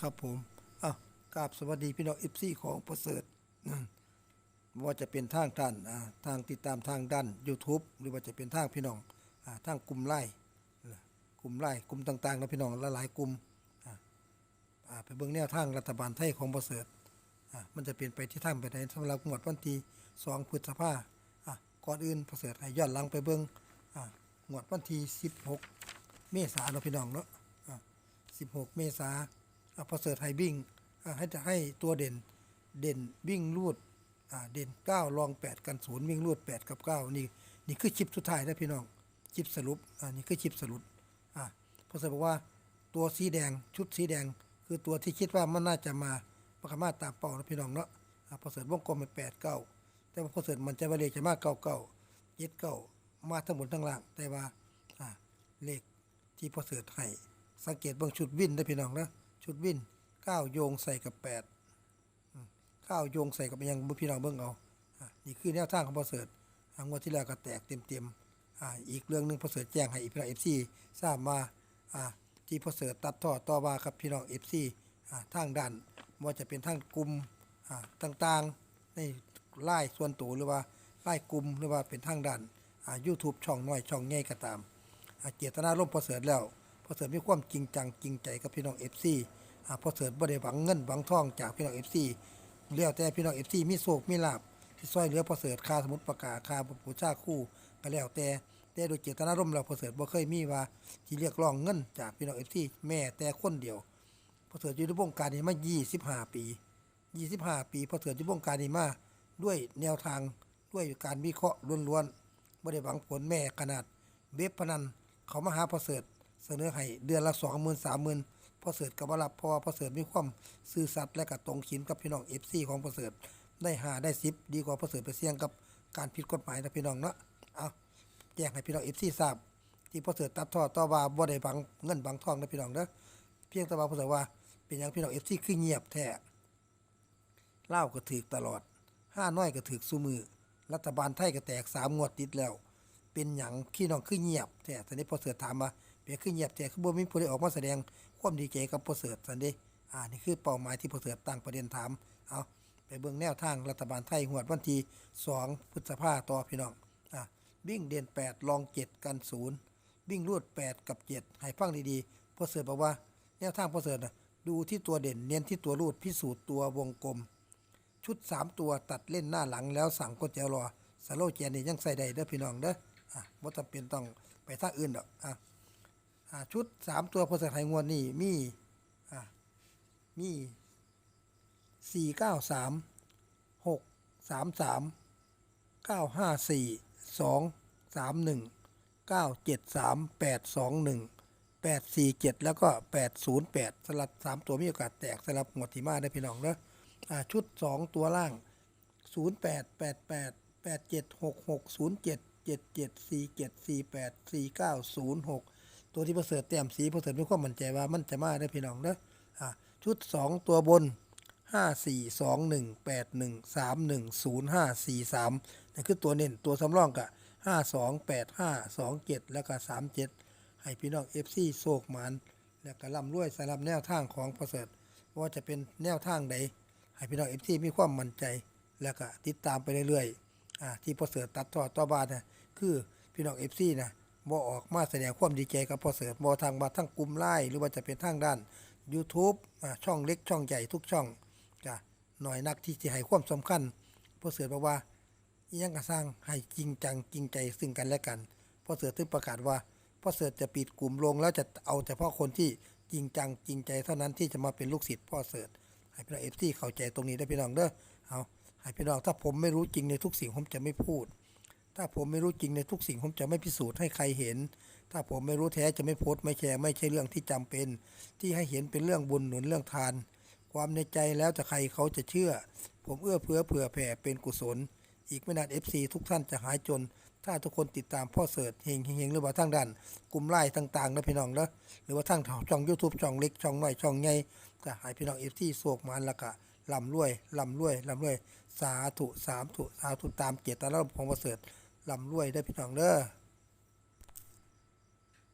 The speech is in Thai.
ครับผมอะกราบสวัสดีพี่น้องเอฟซี่ของประเสริฐว่าจะเป็นทางด้านทางติดตามทางด้าน YouTube หรือว่าจะเป็นทางพี่น้องอทางกลุ่มไล่กลุ่มไล่กลุ่มต่างๆนะพี่น้องลหลายกลุ่มไปเบิ่งแนวทางรัฐบาลไทยของประเสริฐมันจะเปลี่ยนไปที่ทางไปไหนสำหรับงวดวันที่2พฤษภาก่อนอื่นประเสริฐให้ย้อนหลังไปเบิ่งอ่างวดวันที่16 เมษายนเนาะพี่น้องเนาะ16 เมษายน อะพอเสิร์ชให้วิ่งอะให้จะให้ตัวเด่นเด่นวิ่งรูดอ่าเด่น9รอง 8 กันศูนย์วิ่งรูด 8 กับ 9 นี่นี่คือชิปสุดท้ายนะพี่น้องชิปสรุปอ่านี่คือชิปสรุปอะพอเสิร์ชบอกว่าตัวสีแดงชุดสีแดง คือตัวที่คิดว่ามันน่าจะมาประคมาตามเป้านะพี่น้องเนาะอะพอเสิร์ชวงกลมเป็น8 9แต่ว่าพอเสิร์ชมันจะว่าเลขจะมา9 9 7 9มาทั้งบนทั้งล่าง แต่ว่าอ่าเลขที่พอเสิร์ชให้สังเกตบิ่งชุดวินได้อพี่น้องนะ ชุดวินเก้าโยงใส่กับแปดเก้าโยงใส่กับอิหยังพี่น้องเบิ่งเอาอะนี่คือแนวทางของพอเสร์ชอ่างวดที่แล้วก็แตกเต็มๆอ่าอีกเรื่องหนึ่งพอเสร์ชแจ้งให้อีกพี่น้อง FC ทราบมาอ่าที่พอเสร์ชตัดต่อต่อว่าครับพี่น้อง FC อ่าทางด้านบ่ว่าจะเป็นทางกลุ่มอ่าต่างๆในไลน์ส่วนตัวหรือว่าไลน์กลุ่มหรือว่าเป็นทางด้านอ่า YouTube ช่องน้อยช่องใหญ่ก็ตามอาเจตนาร่มพอเสริฐแล้ว อเสริฐมีความจริงจังจริงใจกับพี่น้องเอฟซีพอเสริฐบ่ได้หวังเงินหวังทองจากพี่น้องเอฟซีเลี้ยวแต่พี่น้องเอฟซีมีโศกมีลาบที่ซอยเหลือพอเสริฐค่าสมุดประกาศค่าปูชาคู่ก็แล้วแต่แต่โดยเจตนาร่มแล้วพอเสริฐบ่เคยมีว่าที่เรียกร้องเงินจากพี่น้องเอฟซีแม่แต่คนเดียวพอเสริฐอยู่ในวงการนี้มา25 ปี 25 ปีพอเสริฐอยู่วงการนี้มาด้วยแนวทางด้วยการวิเคราะห์ล้วนๆบ่ได้หวังผลแม่ขนาดเว็บพนันเขามาหาพอเสร์ต เสนอให้เดือนละสองหมื่นสามหมื่นพอเสิร์ตกับว่ารับเพอพอเสิร์ตมีความซื่อสัตย์และก็ตรงขินกับพี่น้องเอฟซีของพอเสิร์ตได้หาได้สิบดีกว่าพอเสิร์ตไปเสี่ยงกับการผิดกฎหมายนะพี่น้องเนาะเอาแจ้งให้พี่น้องเอฟซีทราบที่พอเสิร์ตตัดท่อต่อว่าบ่ได้บังเงินบังทองนะพี่น้องเด้อเพียงแต่ว่าพอเสิร์ตว่าเป็นอย่างพี่น้องเอฟซีคือเงียบแท้เล่าก็ถือตลอดห้าน้อยก็ถือสู้มือรัฐบาลไทยก็แตกสามงวดติดแล้ว เป็นหยังขี้น้องคือเงียบแต่ตอนนี้พอเสือถามมา เป็นคือเงียบแต่คือบ่มีผู้ใดออกมาแสดงความดีใจกับพอเสือสันเดอ่านี่คือเป้าหมายที่พอเสือตั้งประเด็นถามเอาไปเบิ่งแนวทางรัฐบาลไทยหวดวันที่2พฤษภาต่อพี่น้องอ่าวิ่งเด่น8ลอง 7 กัน 0 วิ่งรวด8 กับ 7 ให้ฟังดีๆพอเสือบอกว่าแนวทางพอเสือน่ะดูที่ตัวเด่นเน้นที่ตัวรูดพิสูจน์ตัววงกลม ชุด 3 ตัวตัดเล่นหน้าหลังแล้วสั่งก๋วยเตี๋ยวรอสโลแกนนี่ยังใส่ได้เด้อพี่น้องเด้ออะบ่จำเป็นต้องไปทางอื่นดอกอะ ชุดสามตัวพอสักไทยงวนนี่มีมีสี่เก้าสามหกสามสามเก้าห้าสี่สองสามหนึ่งเก้าเจ็ดสามแปดสองหนึ่งแปดสี่เจ็ดแล้วก็แปดศูนย์แปดสลับสามตัวมีโอกาสแตกสลับหมดทีมาได้พี่น้องนอะชุดสองตัวล่างศูนย์แปดแปดแปดแปดเจ็ดหกหกศูนย์เจ็ดเจ็ดเจ็ดสี่เจ็ดสี่แปดสี่เก้าศูนย์หก ตัวที่ประเสริฐแต้มสีประเสริฐมีความมั่นใจว่ามันจะมาได้พี่น้องเด้ออ่าชุด 2 ตัวบน 5 4 2 1 8 1 3 1 0 5 4 3นั่นคือตัวเน้นตัวสำรองกับ5 2 8 5 2 7 แล้วก็3 7 ให้พี่น้อง FC โศกหมานแล้วก็ร่ำรวยสำหรับแนวทางของประเสริฐว่าจะเป็นแนวทางใดให้พี่น้องเอฟซีมีความมั่นใจ แล้วก็ติดตามไปเรื่อยๆอ่าที่พอเสือตัดทอดต่อบาทนะคือพี่น้องเอฟซีนะ บ่ออกมาแสดงความดีใจกับพอเสือบ่ทางบาทั้งกลุ่มไล่หรือว่าจะเป็นทางด้าน YouTube ช่องเล็กช่องใหญ่ทุกช่องจ้ะหน่อยนักที่จะให้ความสำคัญพอเสือบอกว่ายังกระสร้างให้จริงจังจริงใจซึ่งกันและกันพอเสือถึงประกาศว่าพอเสือจะปิดกลุ่มลงแล้วจะเอาเฉพาะคนที่จริงจังจริงใจเท่านั้นที่จะมาเป็นลูกศิษย์พ่อเสือให้พี่น้องเอฟซีเข้าใจตรงนี้ได้พี่น้องเด้อเอาให้พี่น้องถ้าผมไม่รู้จริงในทุกสิ่งผมจะไม่พูด ถ้าผมไม่รู้จริงในทุกสิ่งผมจะไม่พิสูจน์ให้ใครเห็น ถ้าผมไม่รู้แท้จะไม่โพสต์ไม่แชร์ไม่ใช่เรื่องที่จำเป็น ที่ให้เห็นเป็นเรื่องบุญหนุนเรื่องทาน ความในใจแล้วจะใครเขาจะเชื่อ ผมเอื้อเฟื้อเผื่อแผ่เป็นกุศล อีกไม่นานเอฟซทุกท่านจะหายจน ถ้าทุกคนติดตามพ่อเสิร์ชเฮงเฮงเฮงหรือว่าทางด้านกลุ่มไล่ต่างๆนะพี่น้องเด้อหรือว่าทางช่องยูทูบช่องเล็กช่องน้อยช่องใหญ่ก็ให้พี่น้องเอฟซีโศกมันละกะลำรวยลำรวยลำรวยสาธุสามธุสาธุตามเจตนารมณ์ของประเสริฐ ลำรวยได้พี่น้องเด้อ